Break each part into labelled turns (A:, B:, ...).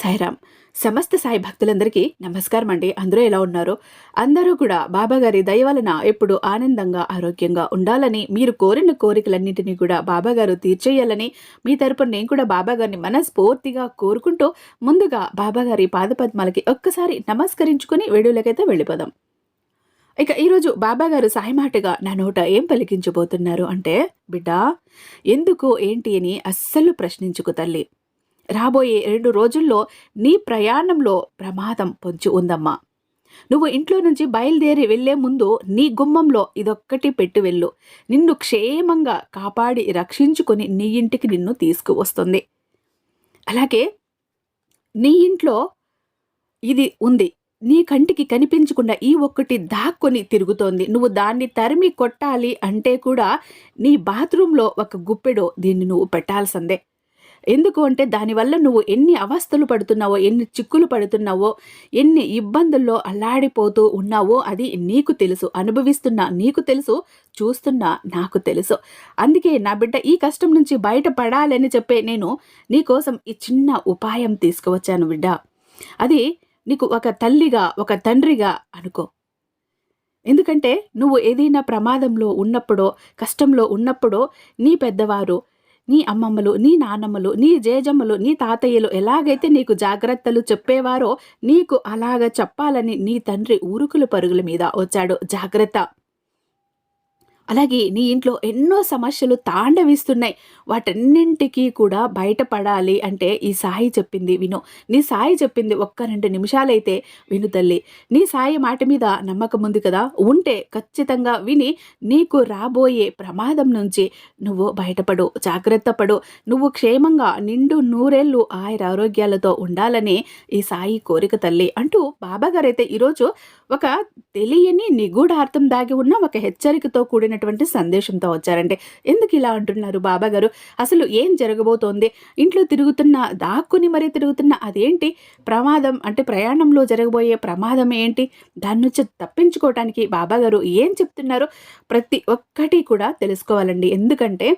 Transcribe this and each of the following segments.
A: సాయిరామ్. సమస్త సాయి భక్తులందరికీ నమస్కారం అండి అందరూ ఎలా ఉన్నారు? అందరూ కూడా బాబాగారి దయ వలన ఎప్పుడు ఆనందంగా ఆరోగ్యంగా ఉండాలని మీరు కోరిన కోరికలన్నింటినీ కూడా బాబాగారు తీర్చేయాలని మీ తరపున నేను కూడా బాబాగారిని మనస్ఫూర్తిగా కోరుకుంటూ ముందుగా బాబాగారి పాదపద్మాలకి ఒక్కసారి నమస్కరించుకుని వేడులకైతే వెళ్ళిపోదాం. ఇక ఈరోజు బాబాగారు సాయమాటగా నా నోట ఏం పలికించబోతున్నారు అంటే బిడ్డా ఎందుకు ఏంటి అని అస్సలు ప్రశ్నించుకు తల్లి. రాబోయే రెండు రోజుల్లో నీ ప్రయాణంలో ప్రమాదం పొంచి ఉందమ్మా. నువ్వు ఇంట్లో నుంచి బయలుదేరి వెళ్ళే ముందు నీ గుమ్మంలో ఇదొక్కటి పెట్టి వెళ్ళు. నిన్ను క్షేమంగా కాపాడి రక్షించుకొని నీ ఇంటికి నిన్ను తీసుకువస్తుంది. అలాగే నీ ఇంట్లో ఇది ఉంది. నీ కంటికి కనిపించకుండా ఈ ఒక్కటి దాక్కొని తిరుగుతోంది. నువ్వు దాన్ని తరిమి కొట్టాలి అంటే కూడా నీ బాత్రూంలో ఒక గుప్పెడో దీన్ని నువ్వు పెట్టాల్సిందే. ఎందుకు అంటే దానివల్ల నువ్వు ఎన్ని అవస్థలు పడుతున్నావో ఎన్ని చిక్కులు పడుతున్నావో ఎన్ని ఇబ్బందుల్లో అల్లాడిపోతూ ఉన్నావో అది నీకు తెలుసు. అనుభవిస్తున్నా నీకు తెలుసు చూస్తున్నా నాకు తెలుసు. అందుకే నా బిడ్డ ఈ కష్టం నుంచి బయటపడాలని చెప్పే నేను నీకోసం ఈ చిన్న ఉపాయం తీసుకువచ్చాను బిడ్డ. అది నీకు ఒక తల్లిగా ఒక తండ్రిగా అనుకో. ఎందుకంటే నువ్వు ఏదైనా ప్రమాదంలో ఉన్నప్పుడో కష్టంలో ఉన్నప్పుడో నీ పెద్దవారు నీ అమ్మమ్మలు నీ నాన్నమ్మలు నీ జేజమ్మలు నీ తాతయ్యలు ఎలాగైతే నీకు జాగ్రత్తలు చెప్పేవారో నీకు అలాగ చెప్పాలని నీ తండ్రి ఊరుకుల పరుగుల మీద వచ్చాడు. జాగ్రత్త. అలాగే నీ ఇంట్లో ఎన్నో సమస్యలు తాండవిస్తున్నాయి. వాటన్నింటికీ కూడా బయటపడాలి అంటే ఈ సాయి చెప్పింది విను. నీ సాయి చెప్పింది ఒక్క రెండు నిమిషాలైతే విను తల్లి. నీ సాయి మాట మీద నమ్మకం ఉంది కదా? ఉంటే ఖచ్చితంగా విని నీకు రాబోయే ప్రమాదం నుంచి నువ్వు బయటపడు జాగ్రత్త పడు. నువ్వు క్షేమంగా నిండు నూరేళ్ళు ఆయుర ఆరోగ్యాలతో ఉండాలని ఈ సాయి కోరిక తల్లి అంటూ బాబాగారైతే ఈరోజు ఒక తెలియని నిగూఢార్థం దాగి ఉన్న ఒక హెచ్చరికతో కూడిన కూడినటువంటి సందేశంతో వచ్చారంటే ఎందుకు ఇలా అంటున్నారు బాబా గారు అసలు ఏం జరగబోతోంది? ఇంట్లో తిరుగుతున్న దాక్కుని మరీ తిరుగుతున్న అదేంటి? ప్రమాదం అంటే ప్రయాణంలో జరగబోయే ప్రమాదం ఏంటి? దాని నుంచి తప్పించుకోవటానికి బాబా గారు ఏం చెప్తున్నారు? ప్రతి ఒక్కటి కూడా తెలుసుకోవాలండి. ఎందుకంటే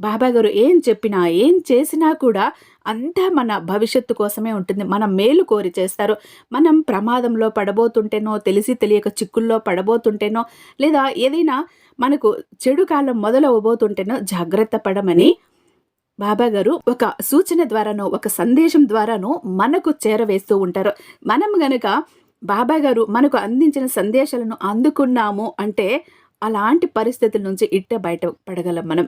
A: బాబాగారు ఏం చెప్పినా ఏం చేసినా కూడా అంతా మన భవిష్యత్తు కోసమే ఉంటుంది. మనం మేలు కోరి చేస్తారు. మనం ప్రమాదంలో పడబోతుంటేనో తెలిసి తెలియక చిక్కుల్లో పడబోతుంటేనో లేదా ఏదైనా మనకు చెడు కాలం మొదలవబోతుంటేనో జాగ్రత్త పడమని బాబా గారు ఒక సూచన ద్వారానో ఒక సందేశం ద్వారానో మనకు చేరవేస్తూ ఉంటారు. మనం గనక బాబా గారు మనకు అందించిన సందేశాలను అందుకున్నాము అంటే అలాంటి పరిస్థితుల నుంచి ఇట్టే బయట పడగలం మనం.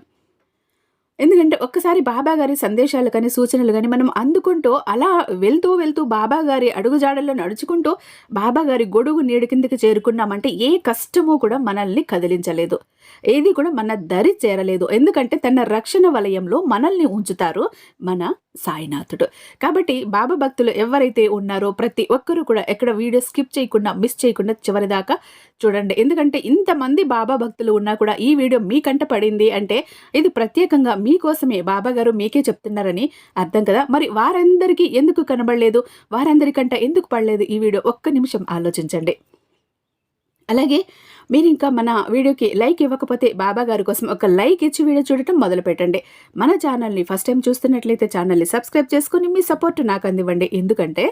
A: ఎందుకంటే ఒక్కసారి బాబా గారి సందేశాలు కానీ సూచనలు కానీ మనం అందుకుంటూ అలా వెళ్తూ వెళ్తూ బాబా గారి అడుగుజాడల్లో నడుచుకుంటూ బాబా గారి గొడుగు నీడి కిందకి చేరుకున్నామంటే ఏ కష్టము కూడా మనల్ని కదిలించలేదు. ఏది కూడా మన దరి చేరలేదు. ఎందుకంటే తన రక్షణ వలయంలో మనల్ని ఉంచుతారు మన సాయినాథుడు. కాబట్టి బాబా భక్తులు ఎవరైతే ఉన్నారో ప్రతి ఒక్కరూ కూడా ఎక్కడ వీడియో స్కిప్ చేయకుండా మిస్ చేయకుండా చివరి దాకా చూడండి. ఎందుకంటే ఇంతమంది బాబా భక్తులు ఉన్నా కూడా ఈ వీడియో మీకంట పడింది అంటే ఇది ప్రత్యేకంగా మీకోసమే బాబా గారు మీకే చెప్తున్నారని అర్థం కదా. మరి వారందరికీ ఎందుకు కనబడలేదు? వారందరికంట ఎందుకు పడలేదు? ఈ వీడియో ఒక్క నిమిషం ఆలోచించండి. అలాగే మీరు ఇంకా మన వీడియోకి లైక్ ఇవ్వకపోతే బాబా గారి కోసం ఒక లైక్ ఇచ్చి వీడియో చూడటం మొదలు పెట్టండి మన ఛానల్ని ఫస్ట్ టైం చూస్తున్నట్లయితే ఛానల్ని సబ్స్క్రైబ్ చేసుకుని మీ సపోర్ట్ నాకు అందివ్వండి. ఎందుకంటే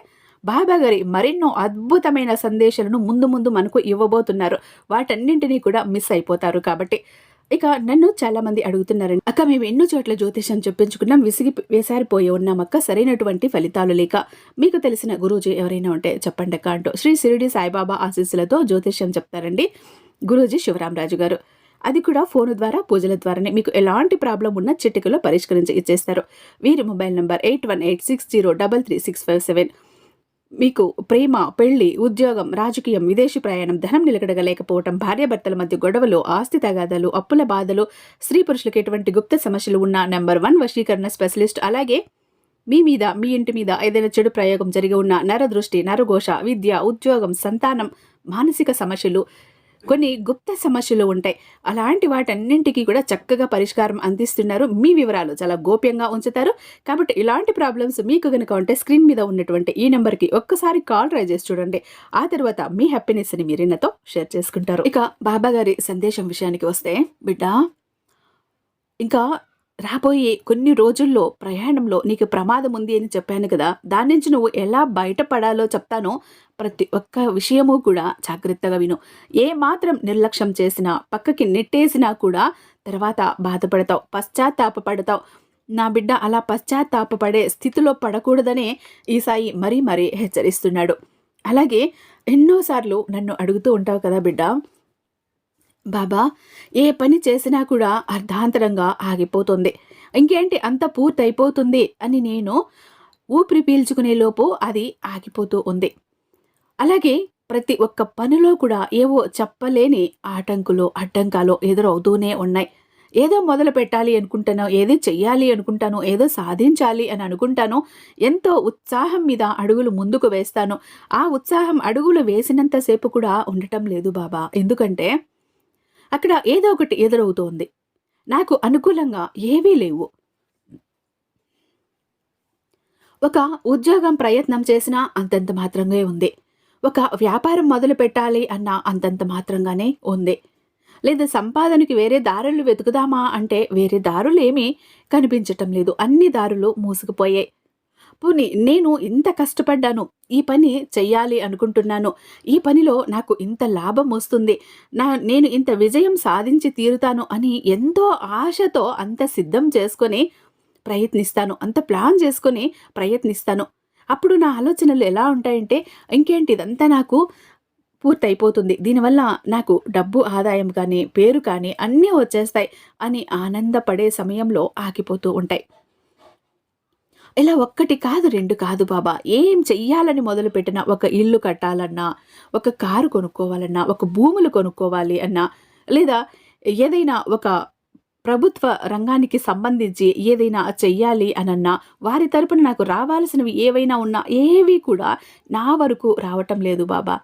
A: బాబా గారి మరెన్నో అద్భుతమైన సందేశాలను ముందు ముందు మనకు ఇవ్వబోతున్నారు. వాటన్నింటినీ కూడా మిస్ అయిపోతారు కాబట్టి ఇక నన్ను చాలా మంది అడుగుతున్నారండి. అక్క మేము ఎన్నో చోట్ల జ్యోతిషం చెప్పించుకున్నాం విసిగి వేసారిపోయి ఉన్నాం అక్క సరైనటువంటి ఫలితాలు లేక. మీకు తెలిసిన గురూజీ ఎవరైనా ఉంటే చెప్పండి అక్క అంటూ శ్రీ సిరిడి సాయిబాబా ఆశీస్సులతో జ్యోతిష్యం చెప్తారండి గురూజీ శివరామరాజు గారు. అది కూడా ఫోన్ ద్వారా పూజల ద్వారానే. మీకు ఎలాంటి ప్రాబ్లం ఉన్న చిటికలో పరిష్కరించి ఇచ్చేస్తారు. వీరి mobile number eight one eight six zero double three six five seven. మీకు ప్రేమ పెళ్ళి ఉద్యోగం రాజకీయం విదేశీ ప్రయాణం ధనం నిలకడగలేకపోవటం భార్యాభర్తల మధ్య గొడవలు ఆస్తి తగాదాలు అప్పుల బాధలు స్త్రీ పురుషులకు ఎటువంటి గుప్త సమస్యలు ఉన్న నెంబర్ వన్ వశీకరణ స్పెషలిస్ట్ అలాగే మీ మీద మీ ఇంటి మీద ఏదైనా చెడు ప్రయోగం జరిగి ఉన్న నరదృష్టి నరఘోష విద్య ఉద్యోగం సంతానం మానసిక సమస్యలు కొన్ని గుప్త సమస్యలు ఉంటాయి. అలాంటి వాటన్నింటికి కూడా చక్కగా పరిష్కారం అందిస్తున్నారు. మీ వివరాలు చాలా గోప్యంగా ఉంచుతారు. కాబట్టి ఇలాంటి ప్రాబ్లమ్స్ మీకు కనుక ఉంటే స్క్రీన్ మీద ఉన్నటువంటి ఈ నెంబర్కి ఒక్కసారి కాల్ ట్రై చేసి చూడండి. ఆ తర్వాత మీ హ్యాపీనెస్ని మీరినతో షేర్ చేసుకుంటారు. ఇక బాబా గారి సందేశం విషయానికి వస్తే బిడ్డ ఇంకా రాబోయే కొన్ని రోజుల్లో ప్రయాణంలో నీకు ప్రమాదం ఉంది అని చెప్పాను కదా. దాని నుంచి నువ్వు ఎలా బయటపడాలో చెప్తానో ప్రతి ఒక్క విషయము కూడా జాగ్రత్తగా విను. ఏ మాత్రం నిర్లక్ష్యం చేసినా పక్కకి నెట్టేసినా కూడా తర్వాత బాధపడతావు పశ్చాత్తాపపడతావు. నా బిడ్డ అలా పశ్చాత్తాపపడే స్థితిలో పడకూడదనే ఈ సాయి మరీ మరీ హెచ్చరిస్తున్నాడు. అలాగే ఎన్నోసార్లు నన్ను అడుగుతూ ఉంటావు కదా బిడ్డ బాబా ఏ పని చేసినా కూడా అర్ధాంతరంగా ఆగిపోతుంది. ఇంకేంటి అంత పూర్తయిపోతుంది అని నేను ఊపిరి పీల్చుకునే లోపు అది ఆగిపోతూ ఉంది. అలాగే ప్రతి ఒక్క పనిలో కూడా ఏవో చెప్పలేని ఆటంకులు అడ్డంకాలు ఎదురవుతూనే ఉన్నాయి. ఏదో మొదలు పెట్టాలి అనుకుంటానో ఏదో చెయ్యాలి అనుకుంటానో ఏదో సాధించాలి అని అనుకుంటాను ఎంతో ఉత్సాహం మీద అడుగులు ముందుకు వేస్తాను. ఆ ఉత్సాహం అడుగులు వేసినంతసేపు కూడా ఉండటం లేదు బాబా. ఎందుకంటే అక్కడ ఏదో ఒకటి ఎదురవుతోంది. నాకు అనుకూలంగా ఏవీ లేవు. ఒక ఉద్యోగం ప్రయత్నం చేసినా అంతంత మాత్రంగా ఉంది. ఒక వ్యాపారం మొదలు పెట్టాలి అన్న అంతంత మాత్రంగానే ఉంది. లేదా సంపాదనకి వేరే దారులు వెతుకుదామా అంటే వేరే దారులు ఏమీ కనిపించటం లేదు. అన్ని దారులు మూసుకుపోయాయి. పోనీ నేను ఇంత కష్టపడ్డాను ఈ పని చెయ్యాలి అనుకుంటున్నాను ఈ పనిలో నాకు ఇంత లాభం వస్తుంది నా నేను ఇంత విజయం సాధించి తీరుతాను అని ఎంతో ఆశతో అంత సిద్ధం చేసుకొని ప్రయత్నిస్తాను అంత ప్లాన్ చేసుకొని ప్రయత్నిస్తాను. అప్పుడు నా ఆలోచనలు ఎలా ఉంటాయంటే ఇంకేంటి ఇదంతా నాకు పూర్తయిపోతుంది దీనివల్ల నాకు డబ్బు ఆదాయం కానీ పేరు కానీ అన్నీ వచ్చేస్తాయి అని ఆనందపడే సమయంలో ఆగిపోతూ ఉంటాయి. ఇలా ఒక్కటి కాదు రెండు కాదు బాబా. ఏం చెయ్యాలని మొదలుపెట్టినా ఒక ఇల్లు కట్టాలన్నా ఒక కారు కొనుక్కోవాలన్నా ఒక భూములు కొనుక్కోవాలి అన్నా లేదా ఏదైనా ఒక ప్రభుత్వ రంగానికి సంబంధించి ఏదైనా చెయ్యాలి అనన్నా వారి తరపున నాకు రావాల్సినవి ఏవైనా ఉన్నా ఏవి కూడా నా వరకు రావటం లేదు బాబా.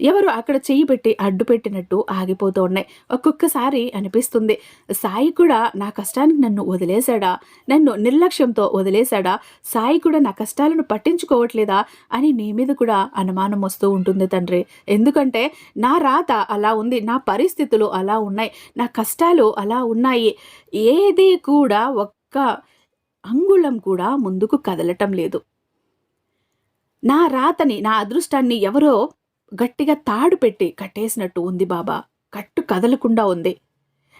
A: ఎవరు అక్కడ చెయ్యి పెట్టి అడ్డు పెట్టినట్టు ఆగిపోతూ ఉన్నాయి. ఒక్కొక్కసారి అనిపిస్తుంది సాయి కూడా నా కష్టానికి నన్ను వదిలేశాడా? నన్ను నిర్లక్ష్యంతో వదిలేశాడా? సాయి కూడా నా కష్టాలను పట్టించుకోవట్లేదా? అని నీ మీద కూడా అనుమానం వస్తూ ఉంటుంది తండ్రి. ఎందుకంటే నా రాత అలా ఉంది నా పరిస్థితులు అలా ఉన్నాయి నా కష్టాలు అలా ఉన్నాయి. ఏది కూడా ఒక్క అంగుళం కూడా ముందుకు కదలటం లేదు. నా రాతని నా అదృష్టాన్ని ఎవరో గట్టిగా తాడు పెట్టి కట్టేసినట్టు ఉంది బాబా. కట్టు కదలకుండా ఉంది.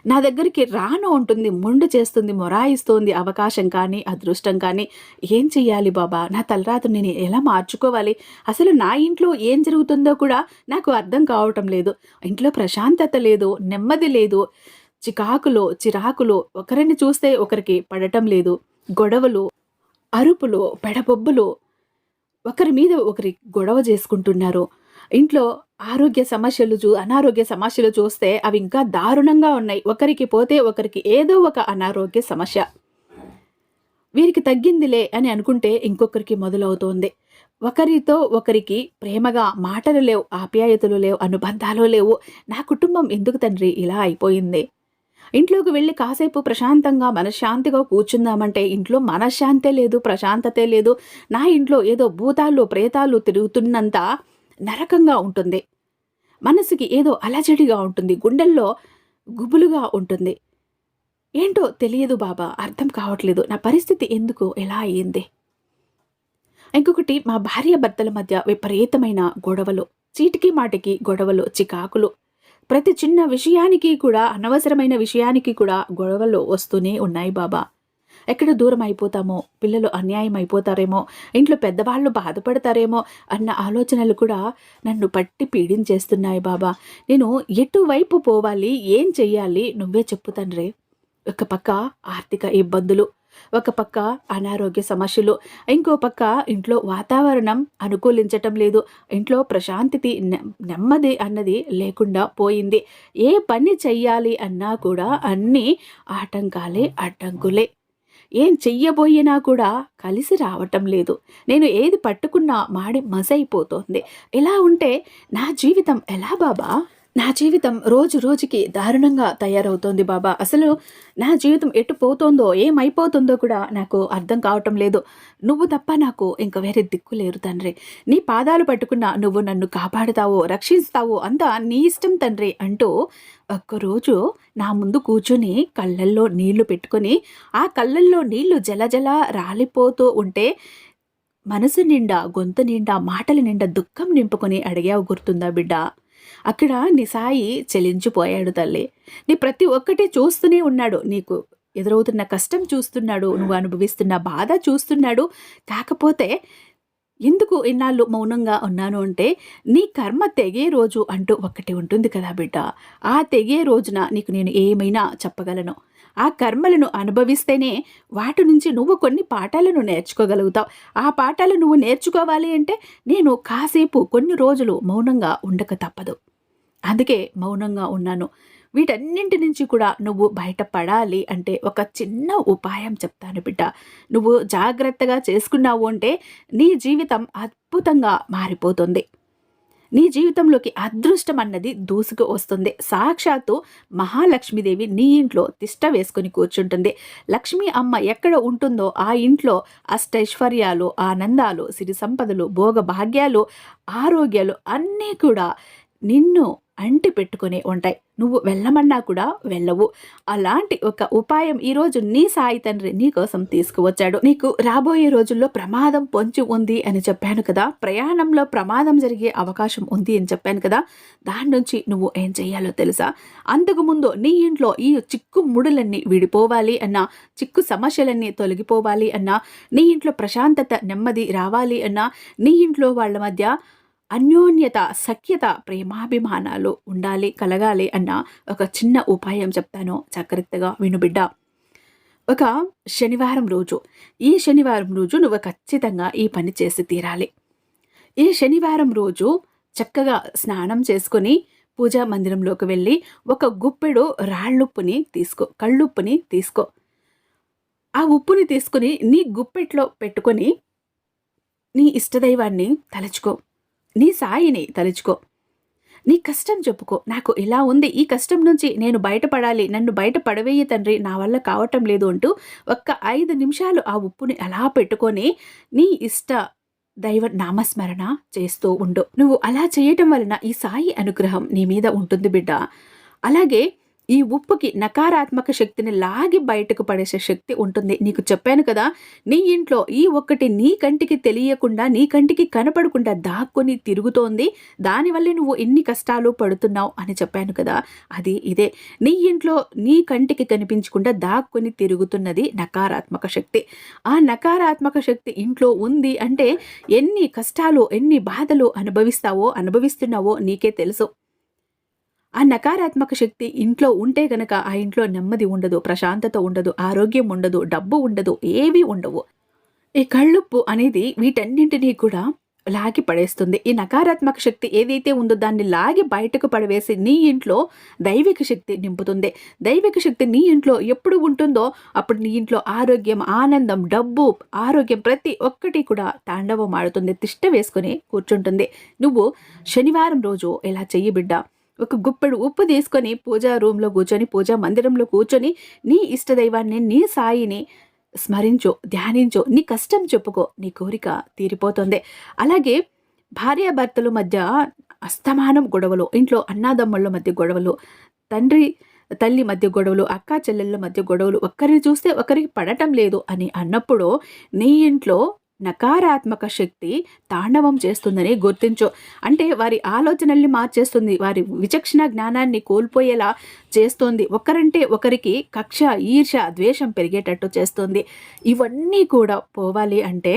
A: నా దగ్గరికి రాను ఉంటుంది ముండు చేస్తుంది మొరాయిస్తోంది అవకాశం కానీ అదృష్టం కానీ. ఏం చెయ్యాలి బాబా? నా తలరాతు నేను ఎలా మార్చుకోవాలి? అసలు నా ఇంట్లో ఏం జరుగుతుందో కూడా నాకు అర్థం కావటం లేదు. ఇంట్లో ప్రశాంతత లేదు నెమ్మది లేదు. చికాకులు చిరాకులు ఒకరిని చూస్తే ఒకరికి పడటం లేదు. గొడవలు అరుపులు పెడబొబ్బులు. ఒకరి మీద ఒకరి గొడవ చేసుకుంటున్నారు. ఇంట్లో ఆరోగ్య సమస్యలు చూ అనారోగ్య సమస్యలు చూస్తే అవి ఇంకా దారుణంగా ఉన్నాయి. ఒకరికి పోతే ఒకరికి ఏదో ఒక అనారోగ్య సమస్య. వీరికి తగ్గిందిలే అని అనుకుంటే ఇంకొకరికి మొదలవుతోంది. ఒకరితో ఒకరికి ప్రేమగా మాటలు లేవు ఆప్యాయతలు లేవు అనుబంధాలు లేవు. నా కుటుంబం ఎందుకు తండ్రి? ఇలా అయిపోయింది. ఇంట్లోకి వెళ్ళి కాసేపు ప్రశాంతంగా మనశ్శాంతిగా కూర్చుందామంటే ఇంట్లో మనశ్శాంతే లేదు ప్రశాంతతే లేదు. నా ఇంట్లో ఏదో భూతాలు ప్రేతాలు తిరుగుతున్నంత నరకంగా ఉంటుంది. మనసుకి ఏదో అలజడిగా ఉంటుంది. గుండెల్లో గుబులుగా ఉంటుంది. ఏంటో తెలియదు బాబా. అర్థం కావట్లేదు. నా పరిస్థితి ఎందుకు? ఎలా అయ్యింది ఇంకొకటి మా భార్య భర్తల మధ్య విపరీతమైన గొడవలు. చీటికి మాటికి గొడవలు చికాకులు. ప్రతి చిన్న విషయానికి కూడా అనవసరమైన విషయానికి కూడా గొడవలు వస్తూనే ఉన్నాయి బాబా. ఎక్కడ దూరం అయిపోతామో పిల్లలు అన్యాయం అయిపోతారేమో ఇంట్లో పెద్దవాళ్ళు బాధపడతారేమో అన్న ఆలోచనలు కూడా నన్ను పట్టి పీడించేస్తున్నాయి బాబా. నేను ఎటువైపు పోవాలి ఏం చెయ్యాలి నువ్వే చెప్పు తండ్రి. ఒక పక్క ఆర్థిక ఇబ్బందులు ఒక పక్క అనారోగ్య సమస్యలు ఇంకో పక్క ఇంట్లో వాతావరణం అనుకూలించటం లేదు ఇంట్లో ప్రశాంతితి నెమ్మది అన్నది లేకుండా పోయింది. ఏ పని చెయ్యాలి అన్నా కూడా అన్నీ ఆటంకాలే అడ్డంకులే. ఏం చెయ్యబోయినా కూడా కలిసి రావటం లేదు. నేను ఏది పట్టుకున్నా మాడి మజైపోతోంది ఇలా ఉంటే నా జీవితం ఎలా బాబా? నా జీవితం రోజు రోజుకి దారుణంగా తయారవుతోంది బాబా. అసలు నా జీవితం ఎటు పోతోందో ఏమైపోతుందో కూడా నాకు అర్థం కావటం లేదు. నువ్వు తప్ప నాకు ఇంక వేరే దిక్కు లేరు తండ్రి. నీ పాదాలు పట్టుకున్న నువ్వు నన్ను కాపాడుతావో రక్షిస్తావు అంతా నీ ఇష్టం తండ్రి అంటూ ఒక్కరోజు నా ముందు కూర్చుని కళ్ళల్లో నీళ్ళు పెట్టుకొని ఆ కళ్ళల్లో నీళ్ళు జలజల రాలిపోతూ ఉంటే మనసు నిండా గొంతు నిండా మాటల నిండా దుఃఖం నింపుకొని అడిగావు గుర్తుందా బిడ్డ? అక్కడ నీ సాయి చెలించిపోయాడు తల్లి. నీ ప్రతి ఒక్కటి చూస్తూనే ఉన్నాడు. నీకు ఎదురవుతున్న కష్టం చూస్తున్నాడు. నువ్వు అనుభవిస్తున్న బాధ చూస్తున్నాడు. కాకపోతే ఎందుకు ఇన్నాళ్ళు మౌనంగా ఉన్నాను అంటే నీ కర్మ తెగే రోజు అంటూ ఒక్కటి ఉంటుంది కదా బిడ్డ. ఆ తెగే రోజున నీకు నేను ఏమైనా చెప్పగలను? ఆ కర్మలను అనుభవిస్తేనే వాటి నుంచి నువ్వు కొన్ని పాఠాలను నేర్చుకోగలుగుతావు. ఆ పాఠాలు నువ్వు నేర్చుకోవాలి అంటే నేను కాసేపు కొన్ని రోజులు మౌనంగా ఉండక తప్పదు. అందుకే మౌనంగా ఉన్నాను. వీటన్నింటి నుంచి కూడా నువ్వు బయటపడాలి అంటే ఒక చిన్న ఉపాయం చెప్తాను బిడ్డ. నువ్వు జాగ్రత్తగా చేసుకున్నావు అంటే నీ జీవితం అద్భుతంగా మారిపోతుంది. నీ జీవితంలోకి అదృష్టం అన్నది దూసుకు వస్తుంది. సాక్షాత్తు మహాలక్ష్మీదేవి నీ ఇంట్లో తిష్ట వేసుకుని కూర్చుంటుంది. లక్ష్మీ అమ్మ ఎక్కడ ఉంటుందో ఆ ఇంట్లో అష్టైశ్వర్యాలు ఆనందాలు సిరి సంపదలు భోగ భాగ్యాలు ఆరోగ్యాలు అన్నీ కూడా నిన్ను అంటి పెట్టుకుని ఉంటాయి. నువ్వు వెళ్ళమన్నా కూడా వెళ్ళవు. అలాంటి ఒక ఉపాయం ఈరోజు నీ సాయి తండ్రి నీ కోసం తీసుకువచ్చాడు. నీకు రాబోయే రోజుల్లో ప్రమాదం పొంచి ఉంది అని చెప్పాను కదా. ప్రయాణంలో ప్రమాదం జరిగే అవకాశం ఉంది అని చెప్పాను కదా. దాని నుంచి నువ్వు ఏం చేయాలో తెలుసా? అంతకుముందు నీ ఇంట్లో ఈ చిక్కు ముడులన్నీ విడిపోవాలి అన్నా చిక్కు సమస్యలన్నీ తొలగిపోవాలి అన్నా నీ ఇంట్లో ప్రశాంతత నెమ్మది రావాలి అన్నా నీ ఇంట్లో వాళ్ళ మధ్య అన్యోన్యత సఖ్యత ప్రేమాభిమానాలు ఉండాలి కలగాలి అన్న ఒక చిన్న ఉపాయం చెప్తాను. జాగ్రత్తగా వినుబిడ్డ ఒక శనివారం రోజు ఈ శనివారం రోజు నువ్వు ఖచ్చితంగా ఈ పని చేసి తీరాలి. ఈ శనివారం రోజు చక్కగా స్నానం చేసుకొని పూజా మందిరంలోకి వెళ్ళి ఒక గుప్పెడు రాళ్ళుప్పుని తీసుకో కళ్ళుప్పుని తీసుకో. ఆ ఉప్పుని తీసుకుని నీ గుప్పెట్లో పెట్టుకొని నీ ఇష్టదైవాన్ని తలుచుకో. నీ సాయిని తలుచుకో. నీ కష్టం చెప్పుకో. నాకు ఇలా ఉంది. ఈ కష్టం నుంచి నేను బయటపడాలి. నన్ను బయట పడవేయి తండ్రి. నా వల్ల కావటం లేదు అంటూ ఒక్క ఐదు నిమిషాలు ఆ ఉప్పుని అలా పెట్టుకొని నీ ఇష్ట దైవ నామస్మరణ చేస్తూ ఉండు. నువ్వు అలా చేయటం వలన ఈ సాయి అనుగ్రహం నీ మీద ఉంటుంది బిడ్డ. అలాగే ఈ ఉప్పుకి నకారాత్మక శక్తిని లాగి బయటకు పడేసే శక్తి ఉంటుంది. నీకు చెప్పాను కదా నీ ఇంట్లో ఈ ఒక్కటి నీ కంటికి తెలియకుండా నీ కంటికి కనపడకుండా దాక్కుని తిరుగుతోంది. దానివల్లే నువ్వు ఎన్ని కష్టాలు పడుతున్నావు అని చెప్పాను కదా అది ఇదే. నీ ఇంట్లో నీ కంటికి కనిపించకుండా దాక్కుని తిరుగుతున్నది నకారాత్మక శక్తి. ఆ నకారాత్మక శక్తి ఇంట్లో ఉంది అంటే ఎన్ని కష్టాలు ఎన్ని బాధలు అనుభవిస్తావో అనుభవిస్తున్నావో నీకే తెలుసు. ఆ నకారాత్మక శక్తి ఇంట్లో ఉంటే గనక ఆ ఇంట్లో నెమ్మది ఉండదు ప్రశాంతత ఉండదు ఆరోగ్యం ఉండదు డబ్బు ఉండదు ఏవీ ఉండవు. ఈ కళ్ళుప్పు అనేది వీటన్నింటినీ కూడా లాగి పడేస్తుంది. ఈ నకారాత్మక శక్తి ఏదైతే ఉందో దాన్ని లాగి బయటకు పడవేసి నీ ఇంట్లో దైవిక శక్తి నింపుతుంది. దైవిక శక్తి నీ ఇంట్లో ఎప్పుడు ఉంటుందో అప్పుడు నీ ఇంట్లో ఆరోగ్యం ఆనందం డబ్బు ఆరోగ్యం ప్రతి ఒక్కటి కూడా తాండవం ఆడుతుంది తిష్ట వేసుకుని కూర్చుంటుంది. నువ్వు శనివారం రోజు ఇలా చెయ్యి బిడ్డ ఒక గుప్పెడు ఉప్పు తీసుకొని పూజా రూమ్లో కూర్చొని పూజా మందిరంలో కూర్చొని నీ ఇష్టదైవాన్ని నీ సాయిని స్మరించో ధ్యానించో నీ కష్టం చెప్పుకో నీ కోరిక తీరిపోతుంది. అలాగే భార్యాభర్తల మధ్య అస్తమానం గొడవలు ఇంట్లో అన్నాదమ్ముళ్ళ మధ్య గొడవలు తండ్రి తల్లి మధ్య గొడవలు అక్క చెల్లెళ్ళ మధ్య గొడవలు ఒక్కరిని చూస్తే ఒకరికి పడటం లేదు అని అన్నప్పుడు నీ ఇంట్లో నకారాత్మక శక్తి తాండవం చేస్తుందని గుర్తించు. అంటే వారి ఆలోచనల్ని మార్చేస్తుంది వారి విచక్షణ జ్ఞానాన్ని కోల్పోయేలా చేస్తుంది. ఒకరంటే ఒకరికి కక్ష ఈర్ష ద్వేషం పెరిగేటట్టు చేస్తుంది. ఇవన్నీ కూడా పోవాలి అంటే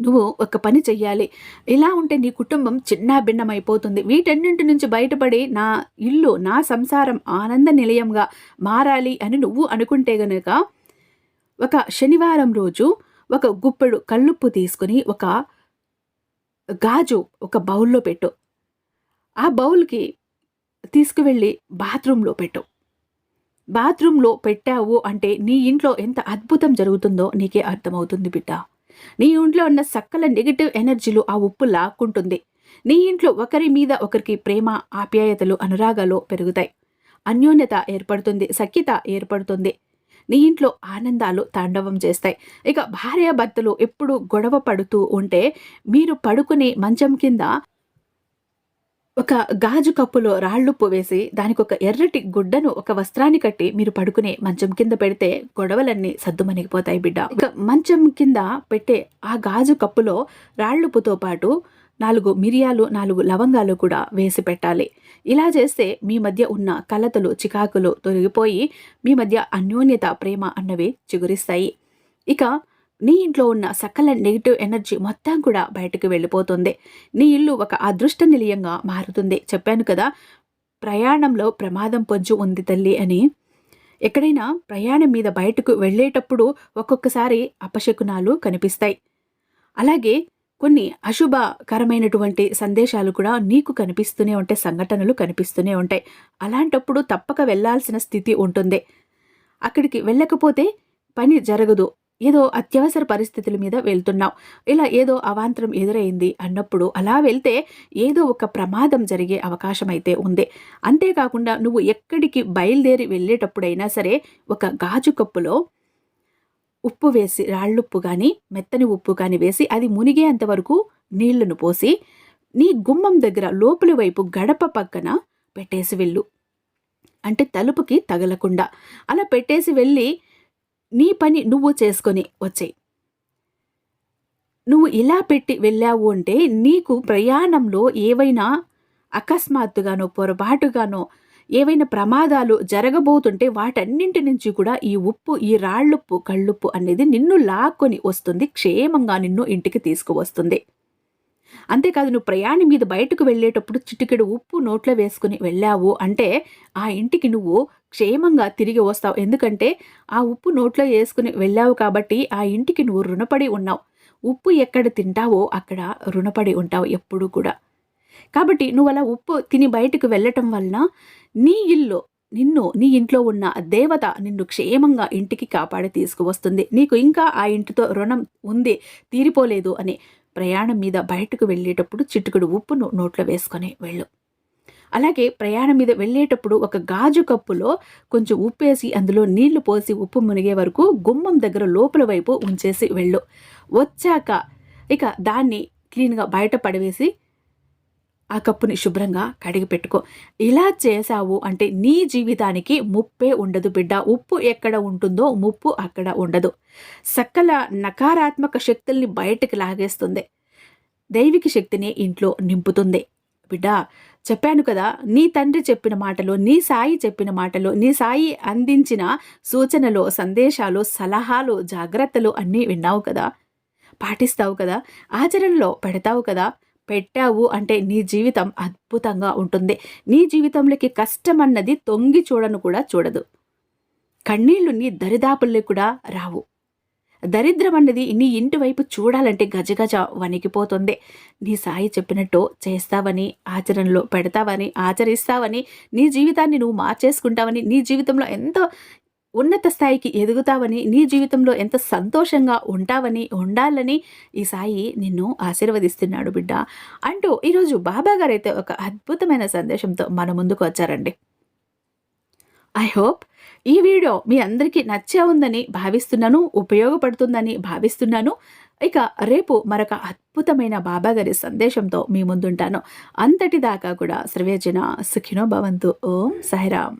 A: నువ్వు ఒక పని చెయ్యాలి. ఇలా ఉంటే నీ కుటుంబం చిన్న భిన్నమైపోతుంది వీటన్నింటి నుంచి బయటపడి నా ఇల్లు నా సంసారం ఆనంద నిలయంగా మారాలి అని నువ్వు అనుకుంటే గనక ఒక శనివారం రోజు ఒక గుప్పెడు కళ్ళుప్పు తీసుకుని ఒక గాజు ఒక బౌల్లో పెట్టు. ఆ బౌల్కి తీసుకువెళ్ళి బాత్రూంలో పెట్టు. బాత్రూంలో పెట్టావు అంటే నీ ఇంట్లో ఎంత అద్భుతం జరుగుతుందో నీకే అర్థమవుతుంది బిడ్డ. నీ ఇంట్లో ఉన్న సకల నెగిటివ్ ఎనర్జీలు ఆ ఉప్పు లాక్కుంటుంది. నీ ఇంట్లో ఒకరి మీద ఒకరికి ప్రేమ ఆప్యాయతలు అనురాగాలు పెరుగుతాయి. అన్యోన్యత ఏర్పడుతుంది సఖ్యత ఏర్పడుతుంది. నీ ఇంట్లో ఆనందాలు తాండవం చేస్తాయి. ఇక భార్యాభర్తలు ఎప్పుడు గొడవ పడుతూ ఉంటే మీరు పడుకునే మంచం కింద ఒక గాజు కప్పులో రాళ్ళుప్పు వేసి దానికి ఒక ఎర్రటి గుడ్డను ఒక వస్త్రాన్ని కట్టి మీరు పడుకునే మంచం కింద పెడితే గొడవలన్నీ సద్దుమణిగిపోతాయి బిడ్డ. ఇక మంచం కింద పెట్టే ఆ గాజు కప్పులో రాళ్ళుప్పుతో పాటు నాలుగు మిరియాలు నాలుగు లవంగాలు కూడా వేసి పెట్టాలి. ఇలా చేస్తే మీ మధ్య ఉన్న కలతలు చికాకులు తొలగిపోయి మీ మధ్య అన్యోన్యత ప్రేమ అన్నవి చిగురిస్తాయి. ఇక నీ ఇంట్లో ఉన్న సకల నెగిటివ్ ఎనర్జీ మొత్తం కూడా బయటకు వెళ్ళిపోతుంది. నీ ఇల్లు ఒక అదృష్ట నిలయంగా మారుతుంది. చెప్పాను కదా ప్రయాణంలో ప్రమాదం పొంచి ఉంది తల్లి అని. ఎక్కడైనా ప్రయాణం మీద బయటకు వెళ్ళేటప్పుడు ఒక్కొక్కసారి అపశకునాలు కనిపిస్తాయి. అలాగే కొన్ని అశుభకరమైనటువంటి సందేశాలు కూడా నీకు కనిపిస్తూనే ఉంటాయి సంఘటనలు కనిపిస్తూనే ఉంటాయి. అలాంటప్పుడు తప్పక వెళ్ళాల్సిన స్థితి ఉంటుంది. అక్కడికి వెళ్ళకపోతే పని జరగదు. ఏదో అత్యవసర పరిస్థితుల మీద వెళ్తున్నావు. ఇలా ఏదో అవాంతరం ఎదురైంది అన్నప్పుడు అలా వెళ్తే ఏదో ఒక ప్రమాదం జరిగే అవకాశం అయితే ఉంది. అంతేకాకుండా నువ్వు ఎక్కడికి బయలుదేరి వెళ్ళేటప్పుడైనా సరే ఒక గాజు కప్పులో ఉప్పు వేసి రాళ్ళుప్పు కానీ మెత్తని ఉప్పు కానీ వేసి అది మునిగేంత వరకు నీళ్ళను పోసి నీ గుమ్మం దగ్గర లోపలి వైపు గడప పక్కన పెట్టేసి వెళ్ళు. అంటే తలుపుకి తగలకుండా. అలా పెట్టేసి వెళ్ళి నీ పని నువ్వు చేసుకొని వచ్చేయి. నువ్వు ఇలా పెట్టి వెళ్ళావు అంటే నీకు ప్రయాణంలో ఏవైనా అకస్మాత్తుగానో పొరపాటుగానో ఏవైనా ప్రమాదాలు జరగబోతుంటే వాటన్నింటి నుంచి కూడా ఈ ఉప్పు ఈ రాళ్ళుప్పు కళ్ళుప్పు అనేది నిన్ను లాక్కొని వస్తుంది క్షేమంగా నిన్ను ఇంటికి తీసుకువస్తుంది. అంతేకాదు నువ్వు ప్రయాణం మీద బయటకు వెళ్ళేటప్పుడు చిటికెడు ఉప్పు నోట్లో వేసుకుని వెళ్ళావు అంటే ఆ ఇంటికి నువ్వు క్షేమంగా తిరిగి వస్తావు. ఎందుకంటే ఆ ఉప్పు నోట్లో వేసుకుని వెళ్ళావు కాబట్టి ఆ ఇంటికి నువ్వు రుణపడి ఉన్నావు. ఉప్పు ఎక్కడ తింటావో అక్కడ రుణపడి ఉంటావు ఎప్పుడూ కూడా. కాబట్టి నువ్వు అలా ఉప్పు తిని బయటకు వెళ్ళటం వలన నీ ఇల్లు నిన్ను నీ ఇంట్లో ఉన్న దేవత నిన్ను క్షేమంగా ఇంటికి కాపాడి తీసుకువస్తుంది. నీకు ఇంకా ఆ ఇంటితో రుణం ఉంది తీరిపోలేదు అని ప్రయాణం మీద బయటకు వెళ్ళేటప్పుడు చిట్టుకుడు ఉప్పును నోట్లో వేసుకొని వెళ్ళు. అలాగే ప్రయాణం మీద వెళ్ళేటప్పుడు ఒక గాజు కప్పులో కొంచెం ఉప్పేసి అందులో నీళ్ళు పోసి ఉప్పు మునిగే వరకు గుమ్మం దగ్గర లోపల వైపు ఉంచేసి వెళ్ళు. వచ్చాక ఇక దాన్ని క్లీన్గా బయట పడవేసి ఆ కప్పుని శుభ్రంగా కడిగి పెట్టుకో. ఇలా చేశావు అంటే నీ జీవితానికి ముప్పే ఉండదు బిడ్డ. ఉప్పు ఎక్కడ ఉంటుందో ముప్పు అక్కడ ఉండదు. సకల నకారాత్మక శక్తుల్ని బయటకు లాగేస్తుంది. దైవిక శక్తిని ఇంట్లో నింపుతుంది. బిడ్డ చెప్పాను కదా నీ తండ్రి చెప్పిన మాటలు నీ సాయి చెప్పిన మాటలు నీ సాయి అందించిన సూచనలు సందేశాలు సలహాలు జాగ్రత్తలు అన్నీ విన్నావు కదా? పాటిస్తావు కదా? ఆచరణలో పెడతావు కదా? పెట్టావు అంటే నీ జీవితం అద్భుతంగా ఉంటుంది. నీ జీవితంలోకి కష్టం అన్నది తొంగి చూడను కూడా చూడదు. కన్నీళ్ళు నీ దరిదాపుల్లో కూడా రావు. దరిద్రం అన్నది నీ ఇంటి వైపు చూడాలంటే గజగజ వణికిపోతుంది. నీ సాయి చెప్పినట్టు చేస్తావని ఆచరణలో పెడతావని ఆచరిస్తావని నీ జీవితాన్ని నువ్వు మార్చేసుకుంటావని నీ జీవితంలో ఎంతో ఉన్నత స్థాయికి ఎదుగుతావని నీ జీవితంలో ఎంత సంతోషంగా ఉంటావని ఉండాలని ఈ సాయి నిన్ను ఆశీర్వదిస్తున్నాడు బిడ్డ. అంటూ ఈరోజు బాబా గారు అయితే ఒక అద్భుతమైన సందేశంతో మన ముందుకు వచ్చారండి. ఐ హోప్ ఈ వీడియో మీ అందరికీ నచ్చే ఉందని భావిస్తున్నాను ఉపయోగపడుతుందని భావిస్తున్నాను. ఇక రేపు మరొక అద్భుతమైన బాబాగారి సందేశంతో మీ ముందుంటాను. అంతటి దాకా కూడా సర్వేజన సుఖినో భవంతు. ఓం సహరాం